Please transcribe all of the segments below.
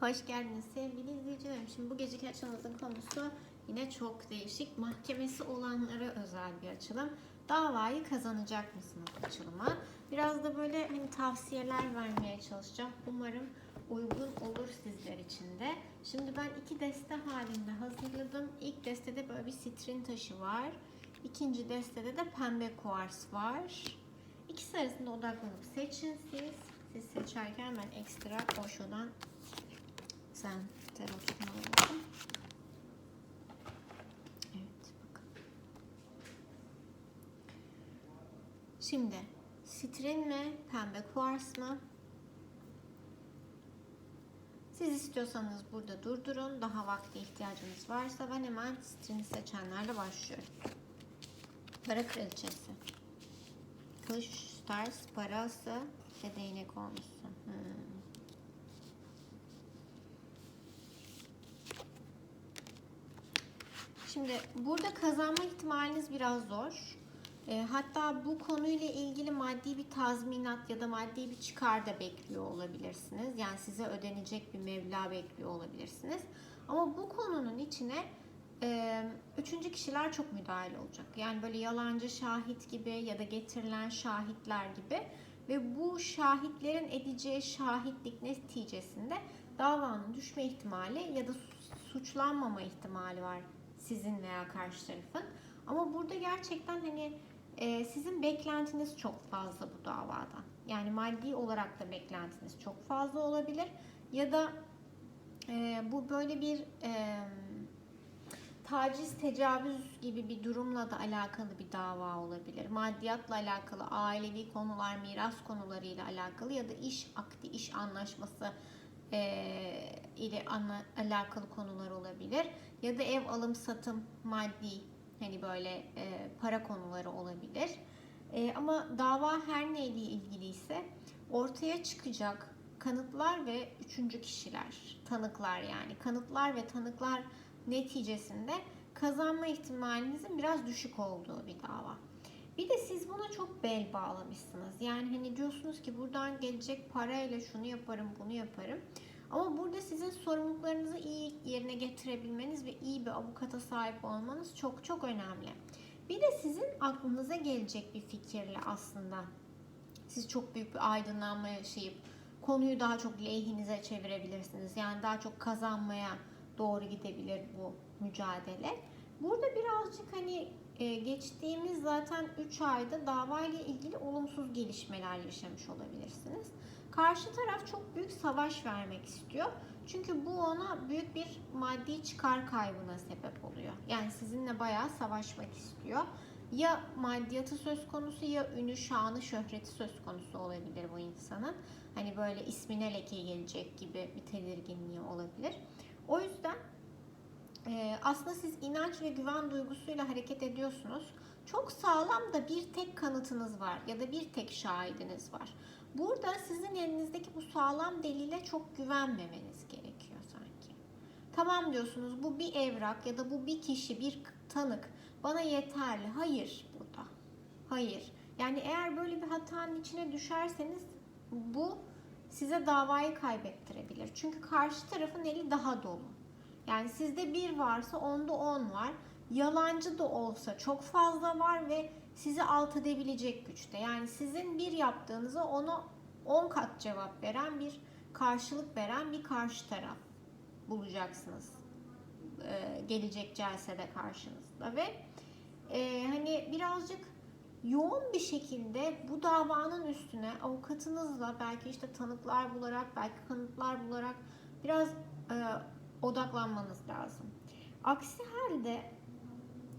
Hoş geldiniz sevgili izleyicilerim. Şimdi bu geceki açılımımızın konusu yine çok değişik. Mahkemesi olanlara özel bir açılım. Davayı kazanacak mısınız açılıma? Biraz da böyle hani tavsiyeler vermeye çalışacağım. Umarım uygun olur sizler için de. Şimdi ben iki deste halinde hazırladım. İlk destede böyle bir sitrin taşı var. İkinci destede de pembe kuvars var. İkisi arasında odaklanıp seçin siz. Siz seçerken ben ekstra Osho'dan sen tarotunu alalım. Evet bakın. Şimdi sitrin mi pembe kuvars mı? Siz istiyorsanız burada durdurun. Daha vakti ihtiyacınız varsa ben hemen sitrini seçenlerle başlıyorum. Para kraliçesi. Kılıç ters parası ve değnek olmuşsun. Şimdi burada kazanma ihtimaliniz biraz zor. E, hatta bu konuyla ilgili maddi bir tazminat ya da maddi bir çıkar da bekliyor olabilirsiniz. Yani size ödenecek bir meblağ bekliyor olabilirsiniz. Ama bu konunun içine e, üçüncü kişiler çok müdahil olacak. Yani böyle yalancı şahit gibi ya da getirilen şahitler gibi ve bu şahitlerin edeceği şahitlik neticesinde davanın düşme ihtimali ya da suçlanmama ihtimali var sizin veya karşı tarafın. Ama burada gerçekten hani e, sizin beklentiniz çok fazla bu davadan. Yani maddi olarak da beklentiniz çok fazla olabilir. Ya da e, bu böyle bir e, taciz, tecavüz gibi bir durumla da alakalı bir dava olabilir. Maddiyatla alakalı, ailevi konular, miras konularıyla alakalı ya da iş akdi, iş anlaşması e, ile anla, alakalı konular olabilir. Ya da ev alım satım maddi hani böyle e, para konuları olabilir. E, ama dava her neyle ilgiliyse ortaya çıkacak kanıtlar ve üçüncü kişiler, tanıklar yani kanıtlar ve tanıklar neticesinde kazanma ihtimalinizin biraz düşük olduğu bir dava. Bir de siz buna çok bel bağlamışsınız. Yani hani diyorsunuz ki buradan gelecek parayla şunu yaparım, bunu yaparım. Ama burada sizin sorumluluklarınızı iyi yerine getirebilmeniz ve iyi bir avukata sahip olmanız çok çok önemli. Bir de sizin aklınıza gelecek bir fikirle aslında siz çok büyük bir aydınlanma yaşayıp konuyu daha çok lehinize çevirebilirsiniz. Yani daha çok kazanmaya doğru gidebilir bu mücadele. Burada birazcık hani e, geçtiğimiz zaten 3 ayda davayla ilgili olumsuz gelişmeler yaşamış olabilirsiniz. Karşı taraf çok büyük savaş vermek istiyor. Çünkü bu ona büyük bir maddi çıkar kaybına sebep oluyor. Yani sizinle bayağı savaşmak istiyor. Ya maddiyatı söz konusu ya ünü, şanı, şöhreti söz konusu olabilir bu insanın. Hani böyle ismine leke gelecek gibi bir tedirginliği olabilir. O yüzden e, aslında siz inanç ve güven duygusuyla hareket ediyorsunuz. Çok sağlam da bir tek kanıtınız var ya da bir tek şahidiniz var. Burada sizin elinizdeki bu sağlam delile çok güvenmemeniz gerekiyor sanki. Tamam diyorsunuz bu bir evrak ya da bu bir kişi, bir tanık bana yeterli. Hayır burada. Hayır. Yani eğer böyle bir hatanın içine düşerseniz bu size davayı kaybettirebilir. Çünkü karşı tarafın eli daha dolu. Yani sizde bir varsa onda on var. Yalancı da olsa çok fazla var ve sizi alt edebilecek güçte. Yani sizin bir yaptığınıza ona 10 kat cevap veren bir karşılık veren bir karşı taraf bulacaksınız. Ee, gelecek celsede karşınızda ve e, hani birazcık yoğun bir şekilde bu davanın üstüne avukatınızla belki işte tanıklar bularak belki kanıtlar bularak biraz e, odaklanmanız lazım. Aksi halde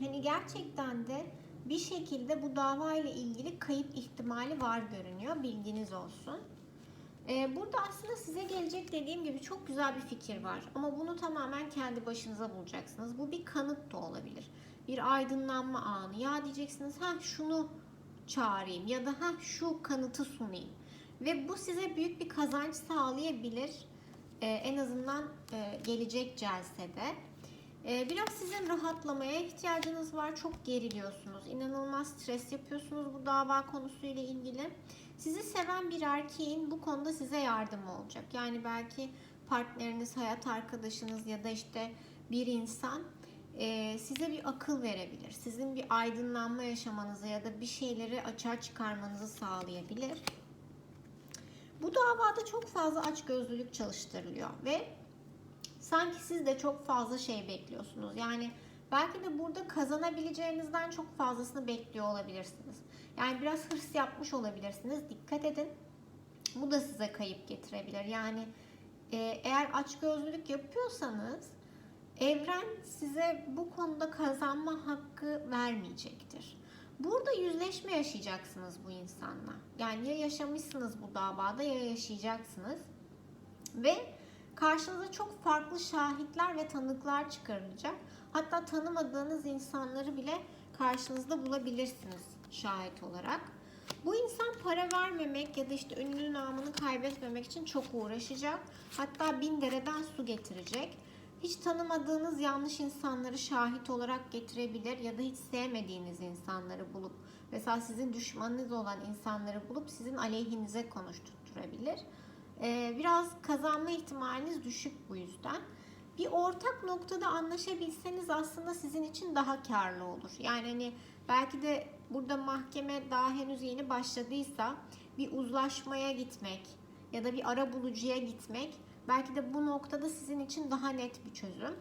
hani gerçekten de bir şekilde bu dava ile ilgili kayıp ihtimali var görünüyor. Bilginiz olsun. Ee, burada aslında size gelecek dediğim gibi çok güzel bir fikir var. Ama bunu tamamen kendi başınıza bulacaksınız. Bu bir kanıt da olabilir. Bir aydınlanma anı. Ya diyeceksiniz ha şunu çağırayım ya da ha şu kanıtı sunayım. Ve bu size büyük bir kazanç sağlayabilir. Ee, en azından e, gelecek celsede. Ee, biraz sizin rahatlamaya ihtiyacınız var. Çok geriliyorsunuz. İnanılmaz stres yapıyorsunuz bu dava konusuyla ilgili. Sizi seven bir erkeğin bu konuda size yardımı olacak. Yani belki partneriniz, hayat arkadaşınız ya da işte bir insan e, size bir akıl verebilir. Sizin bir aydınlanma yaşamanızı ya da bir şeyleri açığa çıkarmanızı sağlayabilir. Bu davada çok fazla açgözlülük çalıştırılıyor ve sanki siz de çok fazla şey bekliyorsunuz. Yani belki de burada kazanabileceğinizden çok fazlasını bekliyor olabilirsiniz. Yani biraz hırs yapmış olabilirsiniz. Dikkat edin. Bu da size kayıp getirebilir. Yani e, eğer açgözlülük yapıyorsanız evren size bu konuda kazanma hakkı vermeyecektir. Burada yüzleşme yaşayacaksınız bu insanla. Yani ya yaşamışsınız bu davada ya yaşayacaksınız. Ve karşınıza çok farklı şahitler ve tanıklar çıkarılacak. Hatta tanımadığınız insanları bile karşınızda bulabilirsiniz şahit olarak. Bu insan para vermemek ya da işte ünlü namını kaybetmemek için çok uğraşacak. Hatta bin dereden su getirecek. Hiç tanımadığınuz yanlış insanları şahit olarak getirebilir ya da hiç sevmediğiniz insanları bulup mesela sizin düşmanınız olan insanları bulup sizin aleyhinize konuşturabilir. Ee, biraz kazanma ihtimaliniz düşük bu yüzden. Bir ortak noktada anlaşabilseniz aslında sizin için daha karlı olur. Yani hani belki de burada mahkeme daha henüz yeni başladıysa bir uzlaşmaya gitmek ya da bir ara bulucuya gitmek belki de bu noktada sizin için daha net bir çözüm.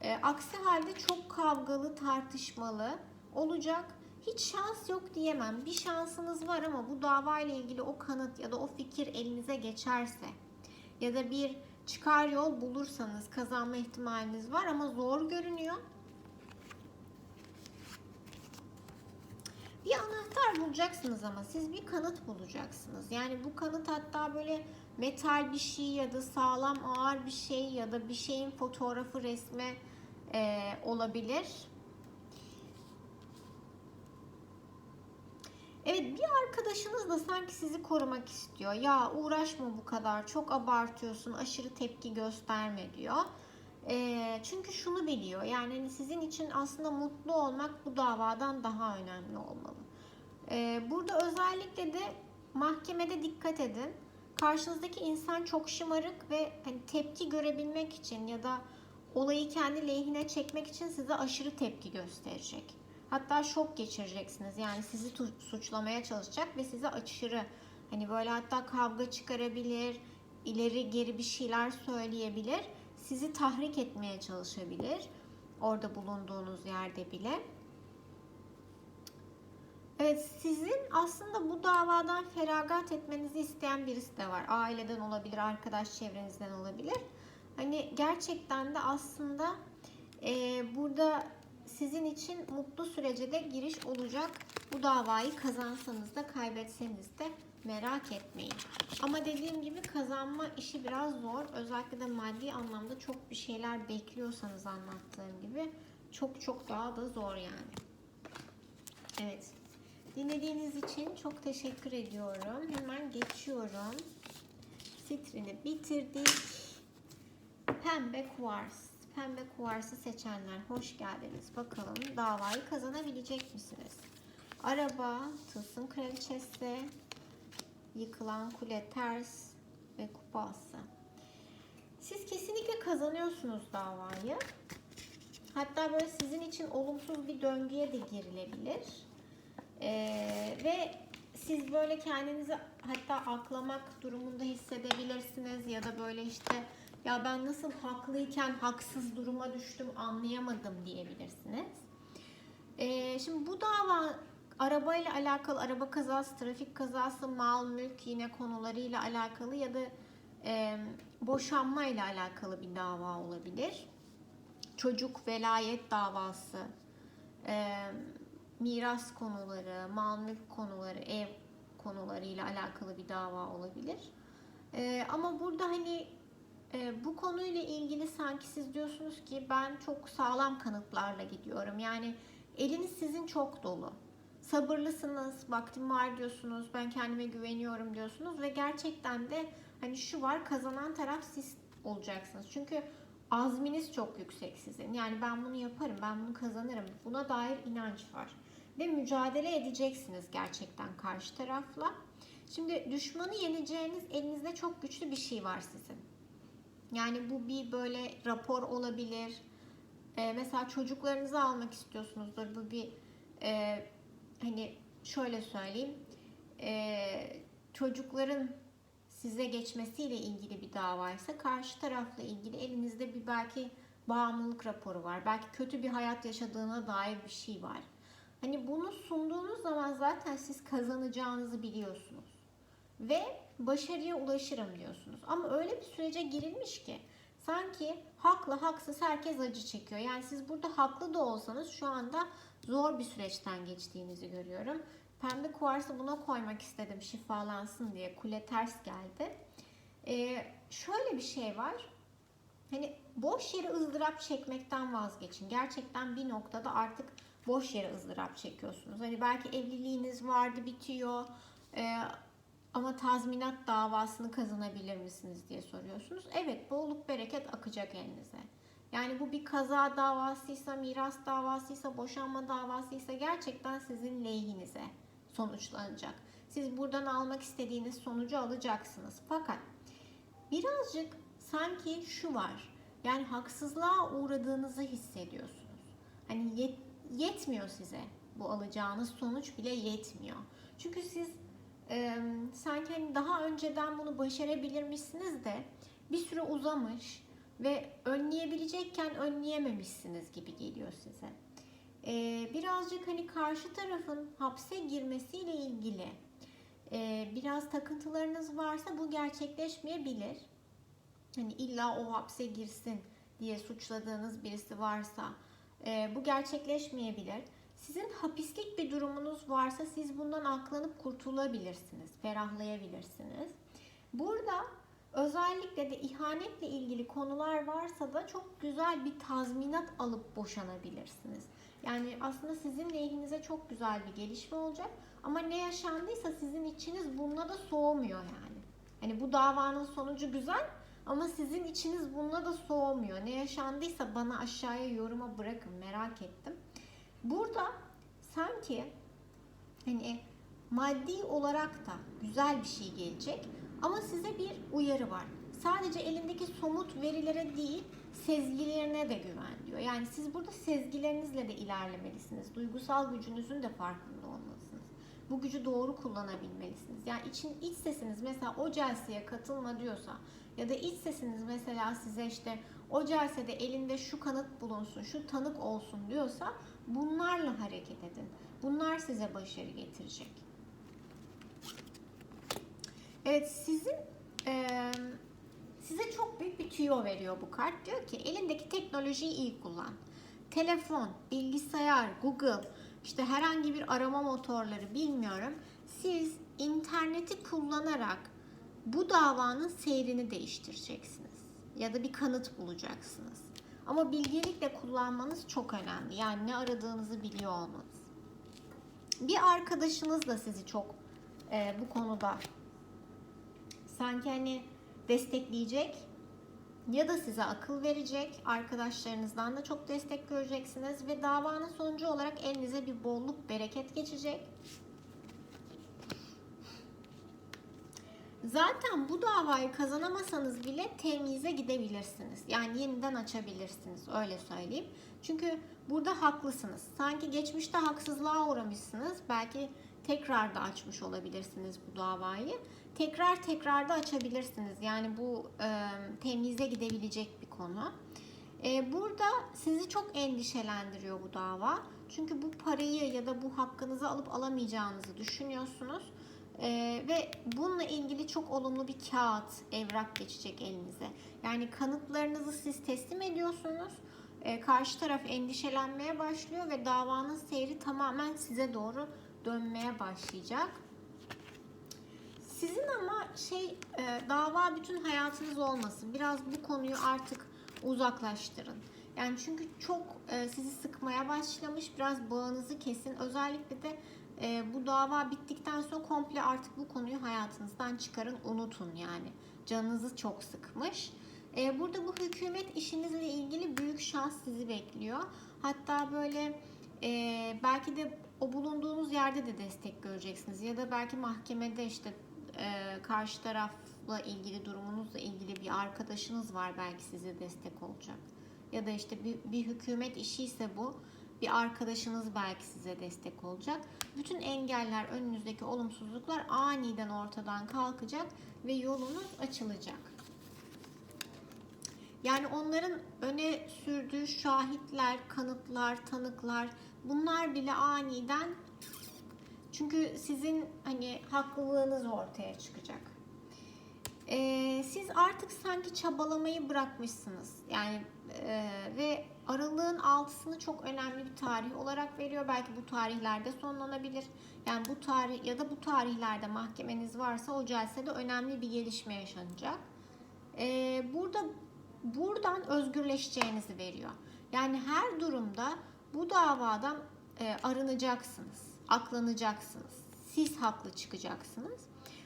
E, aksi halde çok kavgalı, tartışmalı olacak. Hiç şans yok diyemem. Bir şansınız var ama bu davayla ilgili o kanıt ya da o fikir elinize geçerse ya da bir çıkar yol bulursanız kazanma ihtimaliniz var ama zor görünüyor. Bir anahtar bulacaksınız ama siz bir kanıt bulacaksınız. Yani bu kanıt hatta böyle metal bir şey ya da sağlam ağır bir şey ya da bir şeyin fotoğrafı resmi e, olabilir. Evet bir arkadaşınız da sanki sizi korumak istiyor. Ya uğraşma bu kadar çok abartıyorsun aşırı tepki gösterme diyor. E, çünkü şunu biliyor yani hani sizin için aslında mutlu olmak bu davadan daha önemli olmalı. E, burada özellikle de mahkemede dikkat edin. Karşınızdaki insan çok şımarık ve hani tepki görebilmek için ya da olayı kendi lehine çekmek için size aşırı tepki gösterecek. Hatta şok geçireceksiniz. Yani sizi suçlamaya çalışacak ve size aşırı hani böyle hatta kavga çıkarabilir, ileri geri bir şeyler söyleyebilir. Sizi tahrik etmeye çalışabilir. Orada bulunduğunuz yerde bile. Evet, sizin aslında bu davadan feragat etmenizi isteyen birisi de var. Aileden olabilir, arkadaş çevrenizden olabilir. Hani gerçekten de aslında e, burada sizin için mutlu sürece de giriş olacak. Bu davayı kazansanız da kaybetseniz de merak etmeyin. Ama dediğim gibi kazanma işi biraz zor. Özellikle de maddi anlamda çok bir şeyler bekliyorsanız anlattığım gibi çok çok daha da zor yani. Evet. Dinlediğiniz için çok teşekkür ediyorum. Hemen geçiyorum. Sitrini bitirdik. Pembe kuvars. Pembe kuvarsı seçenler hoş geldiniz. Bakalım davayı kazanabilecek misiniz? Araba, tılsım kraliçesi, yıkılan kule ters ve kupası. Siz kesinlikle kazanıyorsunuz davayı. Hatta böyle sizin için olumsuz bir döngüye de girilebilir. Ee, ve siz böyle kendinizi hatta aklamak durumunda hissedebilirsiniz ya da böyle işte ya ben nasıl haklıyken haksız duruma düştüm anlayamadım diyebilirsiniz. Ee, şimdi bu dava arabayla alakalı araba kazası, trafik kazası, mal, mülk yine konularıyla alakalı ya da e, boşanma ile alakalı bir dava olabilir. Çocuk velayet davası, e, miras konuları, mal mülk konuları, ev konularıyla alakalı bir dava olabilir. E, ama burada hani e, bu konuyla ilgili sanki siz diyorsunuz ki ben çok sağlam kanıtlarla gidiyorum. Yani eliniz sizin çok dolu. Sabırlısınız, vaktim var diyorsunuz, ben kendime güveniyorum diyorsunuz ve gerçekten de hani şu var kazanan taraf siz olacaksınız. Çünkü azminiz çok yüksek sizin. Yani ben bunu yaparım, ben bunu kazanırım. Buna dair inanç var. Ve mücadele edeceksiniz gerçekten karşı tarafla. Şimdi düşmanı yeneceğiniz elinizde çok güçlü bir şey var sizin. Yani bu bir böyle rapor olabilir. Ee, mesela çocuklarınızı almak istiyorsunuzdur. Bu bir e, hani şöyle söyleyeyim. Ee, çocukların size geçmesiyle ilgili bir davaysa karşı tarafla ilgili elinizde bir belki bağımlılık raporu var. Belki kötü bir hayat yaşadığına dair bir şey var. Hani bunu sunduğunuz zaman zaten siz kazanacağınızı biliyorsunuz. Ve başarıya ulaşırım diyorsunuz. Ama öyle bir sürece girilmiş ki sanki haklı haksız herkes acı çekiyor. Yani siz burada haklı da olsanız şu anda zor bir süreçten geçtiğinizi görüyorum. Pembe kuarsı buna koymak istedim şifalansın diye. Kule ters geldi. Ee, şöyle bir şey var. Hani boş yere ızdırap çekmekten vazgeçin. Gerçekten bir noktada artık boş yere ızdırap çekiyorsunuz. Hani belki evliliğiniz vardı bitiyor. Ee, ama tazminat davasını kazanabilir misiniz diye soruyorsunuz. Evet bolluk bereket akacak elinize. Yani bu bir kaza davasıysa, miras davasıysa, boşanma davasıysa gerçekten sizin lehinize sonuçlanacak. Siz buradan almak istediğiniz sonucu alacaksınız. Fakat birazcık sanki şu var. Yani haksızlığa uğradığınızı hissediyorsunuz. Hani yet, yetmiyor size bu alacağınız sonuç bile yetmiyor. Çünkü siz e, sanki hani daha önceden bunu başarabilirmişsiniz de bir süre uzamış ve önleyebilecekken önleyememişsiniz gibi geliyor size. E, birazcık hani karşı tarafın hapse girmesiyle ilgili e, biraz takıntılarınız varsa bu gerçekleşmeyebilir. Hani illa o hapse girsin diye suçladığınız birisi varsa e, bu gerçekleşmeyebilir. Sizin hapislik bir durumunuz varsa siz bundan aklanıp kurtulabilirsiniz, ferahlayabilirsiniz. Burada özellikle de ihanetle ilgili konular varsa da çok güzel bir tazminat alıp boşanabilirsiniz. Yani aslında sizin lehinize çok güzel bir gelişme olacak ama ne yaşandıysa sizin içiniz bununla da soğumuyor yani. Hani bu davanın sonucu güzel ama sizin içiniz bununla da soğumuyor. Ne yaşandıysa bana aşağıya yoruma bırakın merak ettim. Burada sanki hani maddi olarak da güzel bir şey gelecek ama size bir uyarı var. Sadece elindeki somut verilere değil, sezgilerine de güven diyor. Yani siz burada sezgilerinizle de ilerlemelisiniz. Duygusal gücünüzün de farkında olmalısınız. Bu gücü doğru kullanabilmelisiniz. Yani için iç sesiniz mesela o celseye katılma diyorsa ya da iç sesiniz mesela size işte o celsede elinde şu kanıt bulunsun, şu tanık olsun diyorsa bunlarla hareket edin. Bunlar size başarı getirecek. Evet sizin e, size çok büyük bir tüyo veriyor bu kart. Diyor ki elindeki teknolojiyi iyi kullan. Telefon, bilgisayar, Google, işte herhangi bir arama motorları bilmiyorum. Siz interneti kullanarak bu davanın seyrini değiştireceksiniz. Ya da bir kanıt bulacaksınız. Ama bilgelikle kullanmanız çok önemli. Yani ne aradığınızı biliyor olmanız. Bir arkadaşınız da sizi çok e, bu konuda sanki hani destekleyecek ya da size akıl verecek. Arkadaşlarınızdan da çok destek göreceksiniz ve davanın sonucu olarak elinize bir bolluk, bereket geçecek. Zaten bu davayı kazanamasanız bile temize gidebilirsiniz. Yani yeniden açabilirsiniz öyle söyleyeyim. Çünkü burada haklısınız. Sanki geçmişte haksızlığa uğramışsınız. Belki tekrar da açmış olabilirsiniz bu davayı. Tekrar tekrar da açabilirsiniz. Yani bu e, temize gidebilecek bir konu. E, burada sizi çok endişelendiriyor bu dava. Çünkü bu parayı ya da bu hakkınızı alıp alamayacağınızı düşünüyorsunuz. Ee, ve bununla ilgili çok olumlu bir kağıt, evrak geçecek elinize. Yani kanıtlarınızı siz teslim ediyorsunuz. Ee, karşı taraf endişelenmeye başlıyor ve davanın seyri tamamen size doğru dönmeye başlayacak. Sizin ama şey e, dava bütün hayatınız olmasın. Biraz bu konuyu artık uzaklaştırın. Yani çünkü çok e, sizi sıkmaya başlamış. Biraz bağınızı kesin. Özellikle de e, bu dava bittikten sonra komple artık bu konuyu hayatınızdan çıkarın, unutun yani. Canınızı çok sıkmış. E, burada bu hükümet işinizle ilgili büyük şans sizi bekliyor. Hatta böyle e, belki de o bulunduğunuz yerde de destek göreceksiniz. Ya da belki mahkemede işte e, karşı taraf hayatınızla ilgili, durumunuzla ilgili bir arkadaşınız var belki size destek olacak. Ya da işte bir, bir hükümet işi ise bu. Bir arkadaşınız belki size destek olacak. Bütün engeller, önünüzdeki olumsuzluklar aniden ortadan kalkacak ve yolunuz açılacak. Yani onların öne sürdüğü şahitler, kanıtlar, tanıklar bunlar bile aniden çünkü sizin hani haklılığınız ortaya çıkacak. Ee, siz artık sanki çabalamayı bırakmışsınız. Yani e, ve aralığın altısını çok önemli bir tarih olarak veriyor. Belki bu tarihlerde sonlanabilir. Yani bu tarih ya da bu tarihlerde mahkemeniz varsa o celsede önemli bir gelişme yaşanacak. Ee, burada buradan özgürleşeceğinizi veriyor. Yani her durumda bu davadan e, arınacaksınız, aklanacaksınız. Siz haklı çıkacaksınız.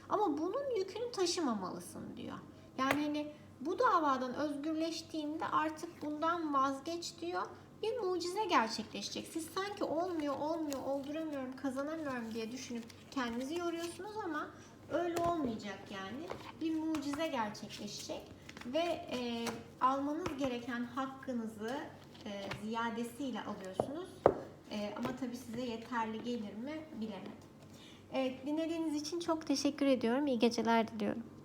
Ama bunun yükünü taşımamalısın diyor. Yani hani bu davadan özgürleştiğinde artık bundan vazgeç diyor. Bir mucize gerçekleşecek. Siz sanki olmuyor, olmuyor, olduramıyorum, kazanamıyorum diye düşünüp kendinizi yoruyorsunuz ama öyle olmayacak yani. Bir mucize gerçekleşecek ve e, almanız gereken hakkınızı e, ziyadesiyle alıyorsunuz. E, ama tabii size yeterli gelir mi bilemedim. Evet, dinlediğiniz için çok teşekkür ediyorum. İyi geceler diliyorum.